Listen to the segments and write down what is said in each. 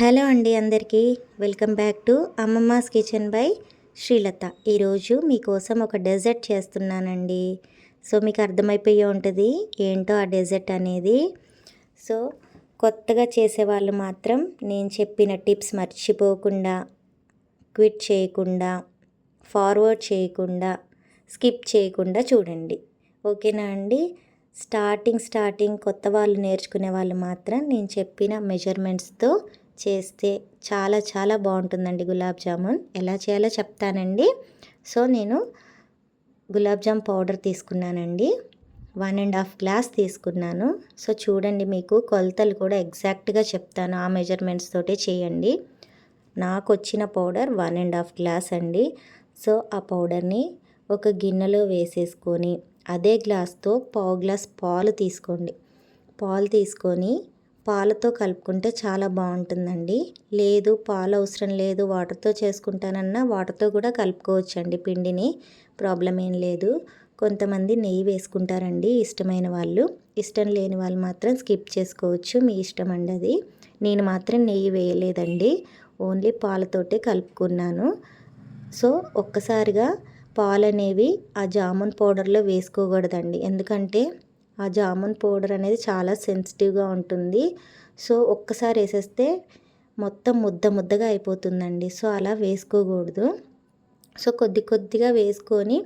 Hello అండి అందరికీ. Welcome back to అమ్మమ్మస్ kitchen by Srilatha. ఈరోజు మీకోసం ఒక డెజర్ట్ చేస్తున్నానండి. సో మీకు అర్థమైపోయి ఉంటుంది ఏంటో ఆ డెజర్ట్ అనేది. సో కొత్తగా చేసేవాళ్ళు మాత్రం నేను చెప్పిన టిప్స్ మర్చిపోకుండా క్విట్ చేయకుండా ఫార్వర్డ్ చేయకుండా స్కిప్ చేయకుండా చూడండి. ఓకేనా అండి? స్టార్టింగ్ స్టార్టింగ్ కొత్త వాళ్ళు నేర్చుకునే వాళ్ళు మాత్రం నేను చెప్పిన మెజర్మెంట్స్తో చేస్తే చాలా చాలా బాగుంటుందండి గులాబ్ జామున్. ఎలా చేయాలో చెప్తానండి. సో నేను గులాబ్ జామ్ పౌడర్ తీసుకున్నానండి. వన్ అండ్ హాఫ్ గ్లాస్ తీసుకున్నాను. సో చూడండి మీకు కొలతలు కూడా ఎగ్జాక్ట్గా చెప్తాను. ఆ మెజర్మెంట్స్ తోటే చేయండి. నాకు వచ్చిన powder one and half glass అండి. సో ఆ పౌడర్ని ఒక గిన్నెలో వేసేసుకొని అదే గ్లాస్తో పావు గ్లాస్ పాలు తీసుకోండి. పాలు తీసుకొని పాలతో కలుపుకుంటే చాలా బాగుంటుందండి. లేదు పాలు అవసరం లేదు వాటర్తో చేసుకుంటానన్నా వాటర్తో కూడా కలుపుకోవచ్చండి పిండిని. ప్రాబ్లం ఏం లేదు. కొంతమంది నెయ్యి వేసుకుంటారండి ఇష్టమైన వాళ్ళు. ఇష్టం లేని వాళ్ళు మాత్రం స్కిప్ చేసుకోవచ్చు. మీ ఇష్టం అండి అది. నేను మాత్రం నెయ్యి వేయలేదండి. ఓన్లీ పాలతోటే కలుపుకున్నాను. సో ఒక్కసారిగా పాలు అనేవి ఆ జామున్ పౌడర్లో వేసుకోకూడదండి. ఎందుకంటే ఆ జామున్ పౌడర్ అనేది చాలా సెన్సిటివ్గా ఉంటుంది. సో ఒక్కసారి వేసేస్తే మొత్తం ముద్ద ముద్దగా అయిపోతుందండి. సో అలా వేసుకోకూడదు. సో కొద్ది కొద్దిగా వేసుకొని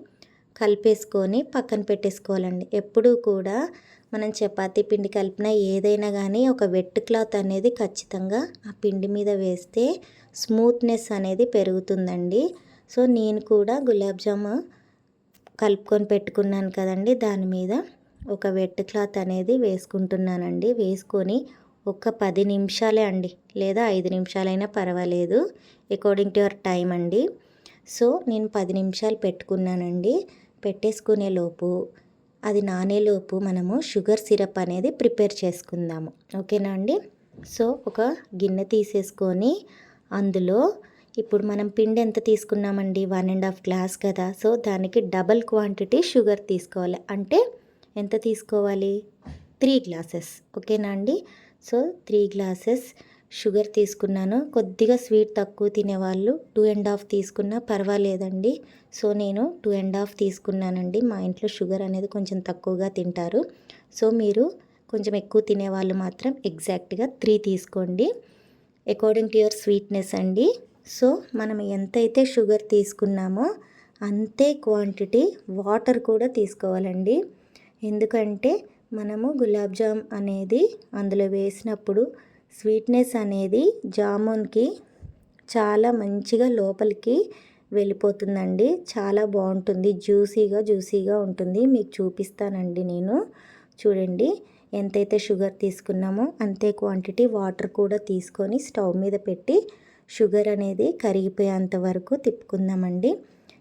కలిపేసుకొని పక్కన పెట్టేసుకోవాలండి. ఎప్పుడూ కూడా మనం చపాతీ పిండి కలిపిన ఏదైనా కానీ ఒక వెట్ క్లాత్ అనేది ఖచ్చితంగా ఆ పిండి మీద వేస్తే స్మూత్నెస్ అనేది పెరుగుతుందండి. సో నేను కూడా గులాబ్ జాము కలుపుకొని పెట్టుకున్నాను కదండి దాని మీద. ఒక వెట్ క్లాత్ అనేది వేసుకుంటున్నానండి. వేసుకొని ఒక పది నిమిషాలే అండి. లేదా ఐదు నిమిషాలైనా పర్వాలేదు. అకార్డింగ్ టు యువర్ టైం అండి. సో నేను పది నిమిషాలు పెట్టుకున్నానండి. పెట్టేసుకునే లోపు అది నానేలోపు మనము షుగర్ సిరప్ అనేది ప్రిపేర్ చేసుకుందాము. ఓకేనా అండి? సో ఒక గిన్నె తీసేసుకొని అందులో ఇప్పుడు మనం పిండి ఎంత తీసుకున్నామండి? వన్ అండ్ హాఫ్ గ్లాస్ కదా. సో దానికి డబల్ క్వాంటిటీ షుగర్ తీసుకోవాలి. అంటే ఎంత తీసుకోవాలి? Three glasses. ఓకేనా అండి? సో త్రీ గ్లాసెస్ షుగర్ తీసుకున్నాను. కొద్దిగా స్వీట్ తక్కువ తినేవాళ్ళు టూ అండ్ హాఫ్ తీసుకున్నా పర్వాలేదండి. సో నేను టూ అండ్ హాఫ్ తీసుకున్నానండి. మా ఇంట్లో షుగర్ అనేది కొంచెం తక్కువగా తింటారు. సో మీరు కొంచెం ఎక్కువ తినేవాళ్ళు మాత్రం ఎగ్జాక్ట్గా త్రీ తీసుకోండి. అకార్డింగ్ టు యువర్ స్వీట్నెస్ అండి. సో మనం ఎంతైతే షుగర్ తీసుకున్నామో అంతే క్వాంటిటీ వాటర్ కూడా తీసుకోవాలండి. ఎందుకంటే మనము గులాబ్ జామ్ అనేది అందులో వేసినప్పుడు స్వీట్నెస్ అనేది జామున్కి చాలా మంచిగా లోపలికి వెళ్ళిపోతుందండి. చాలా బాగుంటుంది. జ్యూసీగా జ్యూసీగా ఉంటుంది. మీకు చూపిస్తానండి నేను. చూడండి. ఎంతైతే షుగర్ తీసుకున్నామో అంతే క్వాంటిటీ వాటర్ కూడా తీసుకొని స్టవ్ మీద పెట్టి షుగర్ అనేది కరిగిపోయేంత వరకు తిప్పుకుందామండి.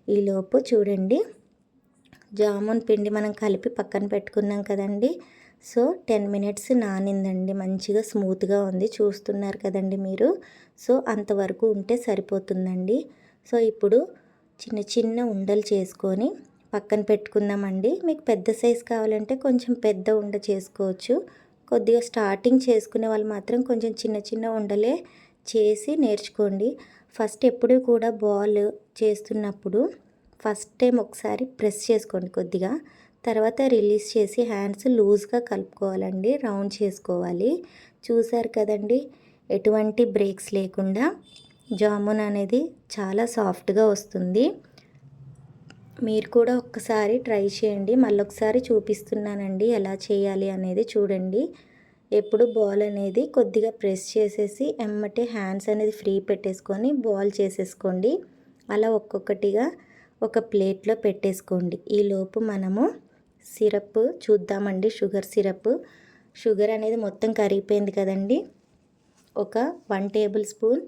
ఈలోపు చూడండి. జామున్ పిండి మనం కలిపి పక్కన పెట్టుకున్నాం కదండి. సో టెన్ మినిట్స్ నానిందండి. మంచిగా స్మూత్గా ఉంది. చూస్తున్నారు కదండి మీరు. సో అంతవరకు ఉంటే సరిపోతుందండి. సో ఇప్పుడు చిన్న చిన్న ఉండలు చేసుకొని పక్కన పెట్టుకుందామండి. మీకు పెద్ద సైజు కావాలంటే కొంచెం పెద్ద ఉండ చేసుకోవచ్చు. కొద్దిగా స్టార్టింగ్ చేసుకునే వాళ్ళు మాత్రం కొంచెం చిన్న చిన్న ఉండలే చేసి నేర్చుకోండి. ఫస్ట్ ఎప్పుడు కూడా బాల్ చేస్తున్నప్పుడు ఫస్ట్ టైం ఒకసారి ప్రెస్ చేసుకోండి కొద్దిగా. తర్వాత రిలీజ్ చేసి హ్యాండ్స్ లూజ్గా కలుపుకోవాలండి. రౌండ్ చేసుకోవాలి. చూసారు కదండి ఎటువంటి బ్రేక్స్ లేకుండా జామున్ అనేది చాలా సాఫ్ట్గా వస్తుంది. మీరు కూడా ఒక్కసారి ట్రై చేయండి. మళ్ళీ ఒకసారి చూపిస్తున్నానండి ఎలా చేయాలి అనేది చూడండి. ఎప్పుడు బాల్ అనేది కొద్దిగా ప్రెస్ చేసేసి ఎమ్మటే హ్యాండ్స్ అనేది ఫ్రీ పెట్టేసుకొని బాల్ చేసేసుకోండి. అలా ఒక్కొక్కటిగా ఒక ప్లేట్లో పెట్టేసుకోండి. ఈలోపు మనము సిరప్ చూద్దామండి. షుగర్ సిరప్ షుగర్ అనేది మొత్తం కరిగిపోయింది కదండి. ఒక వన్ టేబుల్ స్పూన్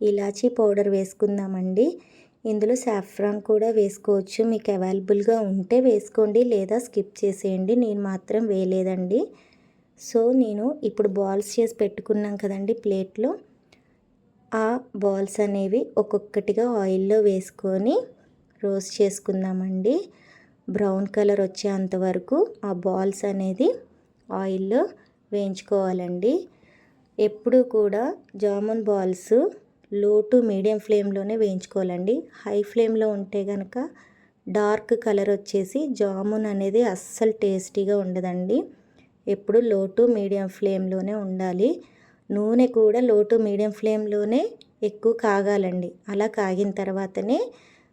ఇలాచీ పౌడర్ వేసుకుందామండి. ఇందులో సాఫ్రాన్ కూడా వేసుకోవచ్చు. మీకు అవైలబుల్గా ఉంటే వేసుకోండి లేదా స్కిప్ చేసేయండి. నేను మాత్రం వేయలేదండి. సో నేను ఇప్పుడు బాల్స్ చేసి పెట్టుకున్నాం కదండి ప్లేట్లో. ఆ బాల్స్ అనేవి ఒక్కొక్కటిగా ఆయిల్లో వేసుకొని రోస్ట్ చేసుకుందామండి. బ్రౌన్ కలర్ వచ్చేంత వరకు ఆ బాల్స్ అనేది ఆయిల్లో వేయించుకోవాలండి. ఎప్పుడూ కూడా జామున్ బాల్స్లో టు మీడియం ఫ్లేమ్లోనే వేయించుకోవాలండి. హై ఫ్లేమ్లో ఉంటే కనుక డార్క్ కలర్ వచ్చేసి జామున్ అనేది అస్సలు టేస్టీగా ఉండదండి. ఎప్పుడు లో టు మీడియం ఫ్లేమ్లోనే ఉండాలి. నూనె కూడా లో టు మీడియం ఫ్లేమ్లోనే ఎక్కువ కాగాలండి. అలా కాగిన తర్వాతనే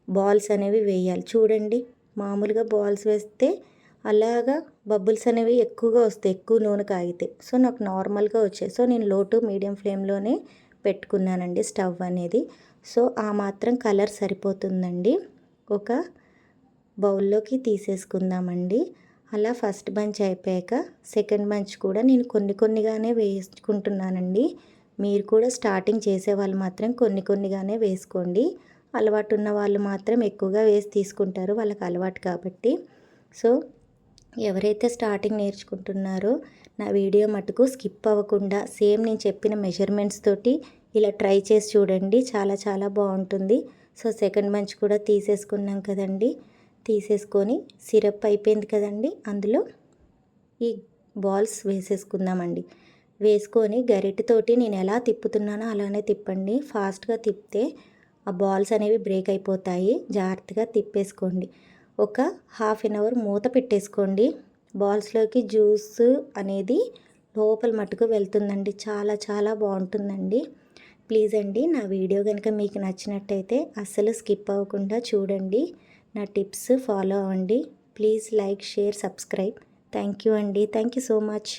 బాల్స్ అనేవి వేయాలి. చూడండి మామూలుగా బాల్స్ వేస్తే అలాగా బబుల్స్ అనేవి ఎక్కువగా వస్తాయి ఎక్కువ నూనె కాగితే. సో నాకు నార్మల్గా వచ్చాయి. సో నేను లోటు మీడియం ఫ్లేమ్లోనే పెట్టుకున్నానండి స్టవ్ అనేది. సో ఆ మాత్రం కలర్ సరిపోతుందండి. ఒక బౌల్లోకి తీసేసుకుందామండి. అలా ఫస్ట్ బంచ్ అయిపోయాక సెకండ్ బంచ్ కూడా నేను కొన్ని కొన్నిగానే వేసుకుంటున్నానండి. మీరు కూడా స్టార్టింగ్ చేసే వాళ్ళు మాత్రం కొన్ని కొన్నిగానే వేసుకోండి. అలవాటు ఉన్న వాళ్ళు మాత్రం ఎక్కువగా వేసి తీసుకుంటారు. వాళ్ళకి అలవాటు కాబట్టి. సో ఎవరైతే స్టార్టింగ్ నేర్చుకుంటున్నారో నా వీడియో మటుకు స్కిప్ అవ్వకుండా సేమ్ నేను చెప్పిన మెజర్మెంట్స్ తోటి ఇలా ట్రై చేసి చూడండి. చాలా చాలా బాగుంటుంది. సో సెకండ్ మంచ్ కూడా తీసేసుకున్నాం కదండి. తీసేసుకొని సిరప్ అయిపోయింది కదండి. అందులో ఈ బాల్స్ వేసేసుకుందామండి. వేసుకొని గరిటెతోటి నేను ఎలా తిప్పుతున్నానో అలానే తిప్పండి. ఫాస్ట్గా తిప్పితే ఆ బాల్స్ అనేవి బ్రేక్ అయిపోతాయి. జాగ్రత్తగా తిప్పేసుకోండి. ఒక హాఫ్ అన్ అవర్ మూత పెట్టేసుకోండి. బాల్స్లోకి జ్యూస్ అనేది లోపల మటుకు వెళ్తుందండి. చాలా చాలా బాగుంటుందండి. ప్లీజ్ అండి నా వీడియో కనుక మీకు నచ్చినట్టయితే అస్సలు స్కిప్ అవ్వకుండా చూడండి. నా టిప్స్ ఫాలో అవ్వండి. Please like share subscribe. Thank you అండి. Thank you so much.